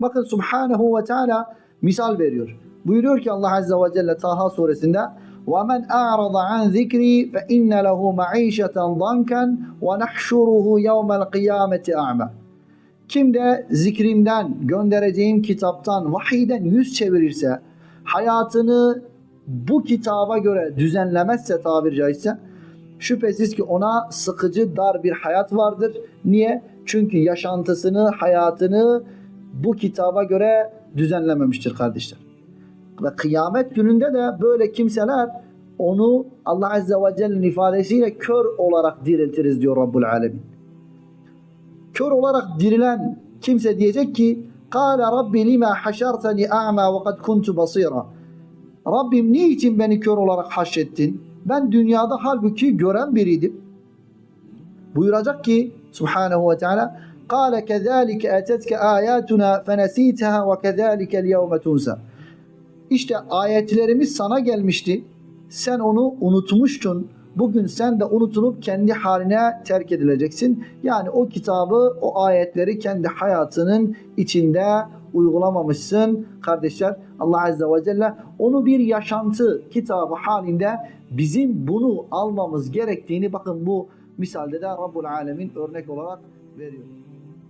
Bakın Subhanahu ve Teala misal veriyor. Buyuruyor ki Allah Azze ve Celle Taha suresinde وَمَنْ أَعْرَضَ عَنْ ذِكْرِي فَإِنَّ لَهُ مَعِيشَةً ضَنْكًا وَنَحْشُرُهُ يَوْمَ الْقِيَامَةِ أَعْمَى Kim de zikrimden, göndereceğim kitaptan, vahiyden yüz çevirirse, hayatını bu kitaba göre düzenlemezse tabiri caizse, şüphesiz ki ona sıkıcı dar bir hayat vardır. Niye? Çünkü yaşantısını, hayatını bu kitaba göre düzenlememiştir kardeşler. Ve kıyamet gününde de böyle kimseler onu Allah Azze ve Celle'nin ifadesiyle kör olarak diriltiriz diyor Rabbul Alemin. Kör olarak dirilen kimse diyecek ki قَالَ رَبِّ لِمَا حَشَرْتَنِ أَعْمَى وَقَدْ كُنْتُ بَصِيرًا Rabbim niçin beni kör olarak haşrettin? Ben dünyada halbuki gören biriydim. Buyuracak ki Subhanahu ve Teala قَالَ كَذَٰلِكَ أَتَتْكَ آيَاتُنَا فَنَس۪يتَهَا وَكَذَٰلِكَ الْيَوْمَ تُنْسَى İşte ayetlerimiz sana gelmişti. Sen onu unutmuştun. Bugün sen de unutulup kendi haline terk edileceksin. Yani o kitabı, o ayetleri kendi hayatının içinde uygulamamışsın kardeşler. Allah Azze ve Celle onu bir yaşantı kitabı halinde bizim bunu almamız gerektiğini bakın bu misalde de Rabbul Alemin örnek olarak veriyor.